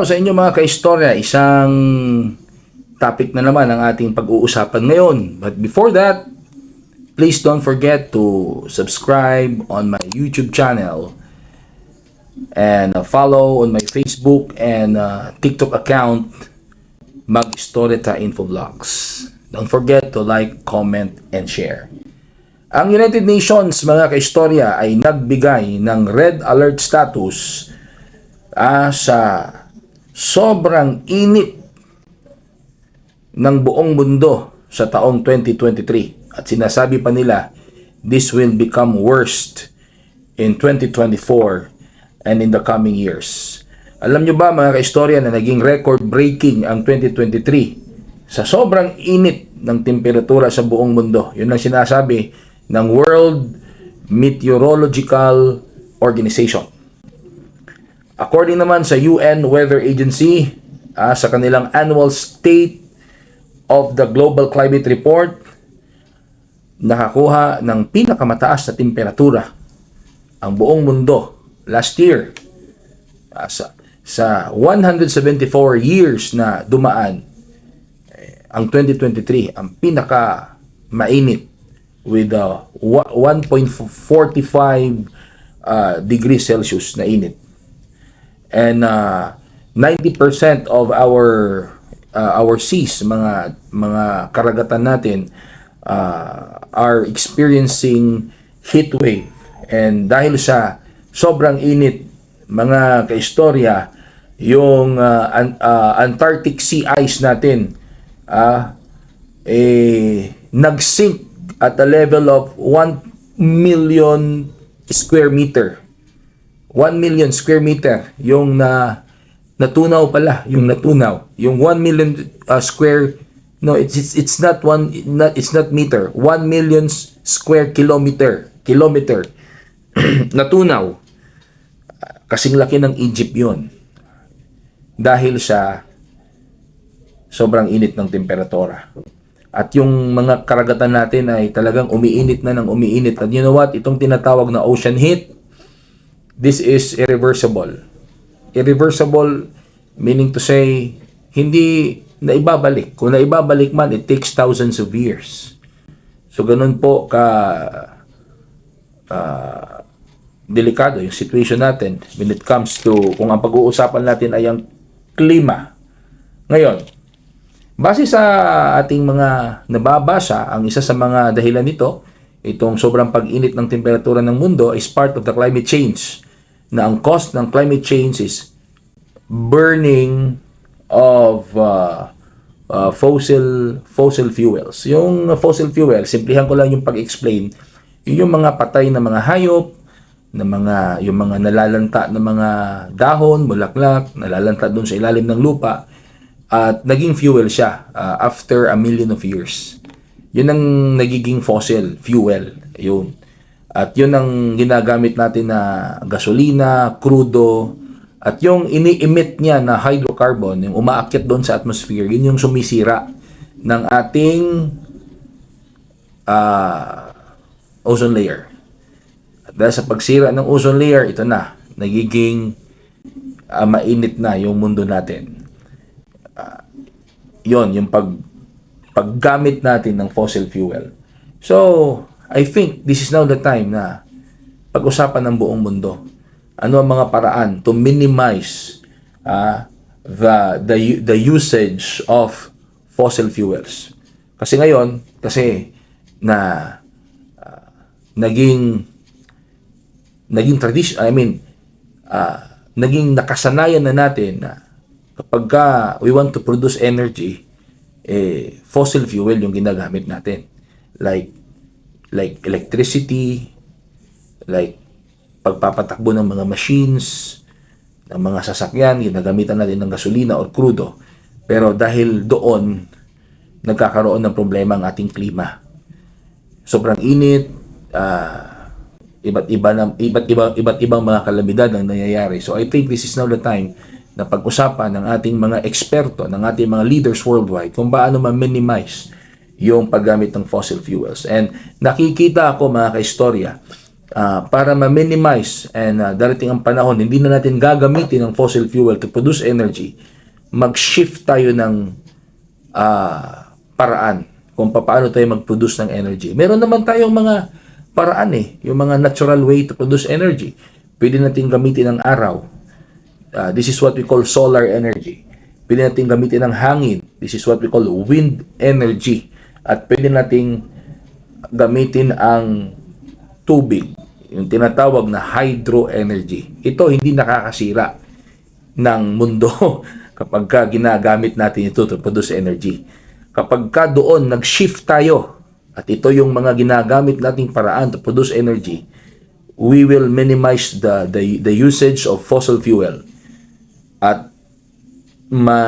sa inyo mga kaistorya, isang topic na naman ang ating pag-uusapan ngayon. But before that, please don't forget to subscribe on my YouTube channel and uh, follow on my Facebook and uh, TikTok account Mag Storeta Infovlogs. Don't forget to like, comment, and share. Ang United Nations, mga kaistorya, ay nagbigay ng red alert status ah, sa sobrang init ng buong mundo sa taong 2023. At sinasabi pa nila, this will become worst in 2024 and in the coming years. Alam nyo ba mga kaistorya na naging record-breaking ang 2023 sa sobrang init ng temperatura sa buong mundo. Yun ang sinasabi ng World Meteorological Organization. According naman sa UN Weather Agency, ah, sa kanilang annual State of the Global Climate Report, nakakuha ng pinakamataas na temperatura ang buong mundo last year. Ah, sa, sa 174 years na dumaan, eh, ang 2023 ang pinaka mainit with uh, 1.45 uh, degrees Celsius na init and uh, 90% of our uh, our seas mga mga karagatan natin uh, are experiencing heat wave. And dahil sa sobrang init mga kaistorya yung uh, an- uh, Antarctic sea ice natin uh, eh nagsink at a level of 1 million square meter 1 million square meter yung na natunaw pala yung natunaw. Yung 1 million uh, square no it's, it's it's not one not it's not meter. 1 million square kilometer kilometer. Natunaw. Kasing laki ng Egypt yon dahil sa sobrang init ng temperatura. At yung mga karagatan natin ay talagang umiinit na ng umiinit. At you know what? Itong tinatawag na ocean heat this is irreversible. Irreversible meaning to say, hindi na ibabalik. Kung na ibabalik man, it takes thousands of years. So, ganun po ka ah, delikado yung situation natin when it comes to kung ang pag-uusapan natin ay ang klima. Ngayon, base sa ating mga nababasa, ang isa sa mga dahilan nito, itong sobrang pag-init ng temperatura ng mundo is part of the climate change na ang cost ng climate change is burning of uh, uh, fossil fossil fuels. Yung fossil fuel, simplihan ko lang yung pag-explain, yun yung mga patay na mga hayop, na mga yung mga nalalanta na mga dahon, bulaklak, nalalanta doon sa ilalim ng lupa at naging fuel siya uh, after a million of years. Yun ang nagiging fossil fuel. Yun. At yun ang ginagamit natin na gasolina, crudo, at yung ini-emit niya na hydrocarbon, yung umaakyat doon sa atmosphere, yun yung sumisira ng ating ah, ozone layer. At dahil sa pagsira ng ozone layer, ito na, nagiging ah, mainit na yung mundo natin. Ah, yon yung pag paggamit natin ng fossil fuel. So, I think this is now the time na pag-usapan ng buong mundo. Ano ang mga paraan to minimize ah, the, the, the usage of fossil fuels. Kasi ngayon, kasi na ah, naging naging tradition, I mean, ah, naging nakasanayan na natin na kapag ka we want to produce energy, eh, fossil fuel yung ginagamit natin. Like, like electricity, like pagpapatakbo ng mga machines, ng mga sasakyan, ginagamitan natin ng gasolina or crudo. Pero dahil doon, nagkakaroon ng problema ang ating klima. Sobrang init, ah, iba't iba na, iba't iba iba't ibang mga kalamidad ang nangyayari. So I think this is now the time na pag-usapan ng ating mga eksperto, ng ating mga leaders worldwide kung paano ma-minimize yung paggamit ng fossil fuels. And nakikita ako mga kaistorya, ah, para ma-minimize and ah, darating ang panahon, hindi na natin gagamitin ang fossil fuel to produce energy, mag-shift tayo ng ah, paraan kung paano tayo mag-produce ng energy. Meron naman tayong mga paraan eh, yung mga natural way to produce energy. Pwede natin gamitin ang araw. Ah, this is what we call solar energy. Pwede natin gamitin ang hangin. This is what we call wind energy. At pwede nating gamitin ang tubig, yung tinatawag na hydro energy. Ito hindi nakakasira ng mundo kapag ka ginagamit natin ito to produce energy. Kapag ka doon nag-shift tayo at ito yung mga ginagamit nating paraan to produce energy, we will minimize the the, the usage of fossil fuel at ma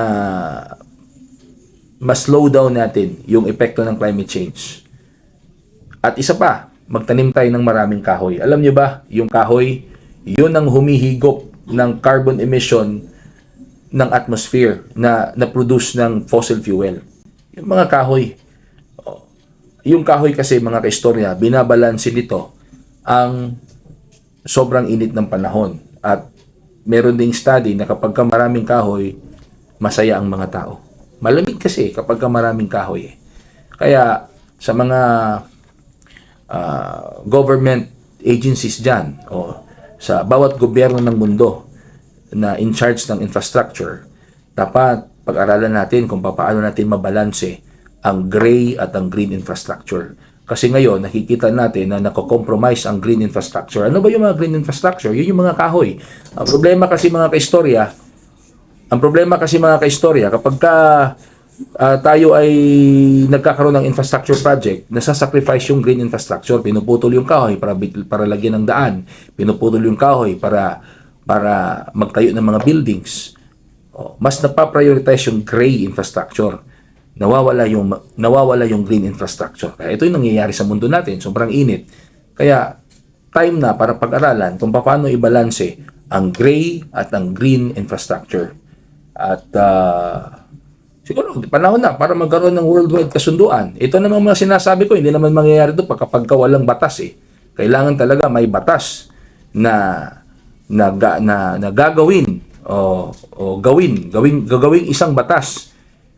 ma-slow down natin yung epekto ng climate change. At isa pa, magtanim tayo ng maraming kahoy. Alam niyo ba, yung kahoy, yun ang humihigop ng carbon emission ng atmosphere na na-produce ng fossil fuel. Yung mga kahoy, yung kahoy kasi mga kaistorya, binabalansin nito ang sobrang init ng panahon. At meron ding study na kapag ka maraming kahoy, masaya ang mga tao. Malamig kasi kapag ka maraming kahoy. eh. Kaya sa mga ah, government agencies dyan o sa bawat gobyerno ng mundo na in charge ng infrastructure, dapat pag-aralan natin kung paano natin mabalanse ang gray at ang green infrastructure. Kasi ngayon, nakikita natin na nako-compromise ang green infrastructure. Ano ba yung mga green infrastructure? Yun yung mga kahoy. Ang problema kasi mga kaistorya, ang problema kasi mga kaistorya, kapag ka ah, tayo ay nagkakaroon ng infrastructure project, nasasacrifice yung green infrastructure, pinuputol yung kahoy para para lagyan ng daan, pinuputol yung kahoy para para magtayo ng mga buildings. Oh, mas napaprioritize yung gray infrastructure. Nawawala yung nawawala yung green infrastructure. Kaya ito yung nangyayari sa mundo natin, sobrang init. Kaya time na para pag-aralan kung paano ibalanse ang gray at ang green infrastructure. At ah, siguro panahon na para magkaroon ng worldwide kasunduan. Ito naman mga sinasabi ko, hindi naman mangyayari ito kapag ka walang batas eh. Kailangan talaga may batas na na, na, na gagawin o, o gawin, gawin, gagawing isang batas.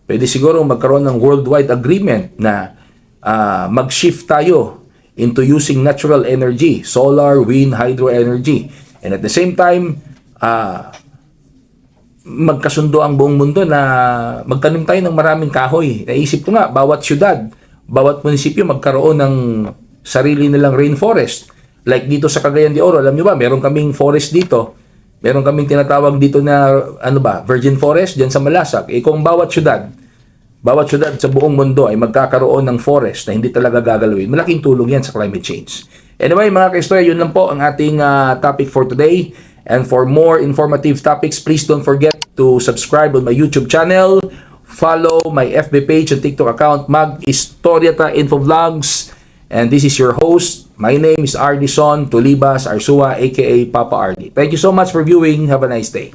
Pwede siguro magkaroon ng worldwide agreement na ah, mag-shift tayo into using natural energy, solar, wind, hydro energy. And at the same time, ah, magkasundo ang buong mundo na magtanim tayo ng maraming kahoy. Naisip ko nga, bawat syudad, bawat munisipyo magkaroon ng sarili nilang rainforest. Like dito sa Cagayan de Oro, alam nyo ba, meron kaming forest dito. Meron kaming tinatawag dito na, ano ba, virgin forest dyan sa Malasak. Eh kung bawat syudad, bawat syudad sa buong mundo ay magkakaroon ng forest na hindi talaga gagalawin, malaking tulong yan sa climate change. Anyway, mga kaistorya, yun lang po ang ating ah, topic for today. And for more informative topics, please don't forget to subscribe on my YouTube channel, follow my FB page and TikTok account, Mag Historiata Info Vlogs. And this is your host. My name is Ardison Tulibas Arsua, aka Papa Ardi. Thank you so much for viewing. Have a nice day.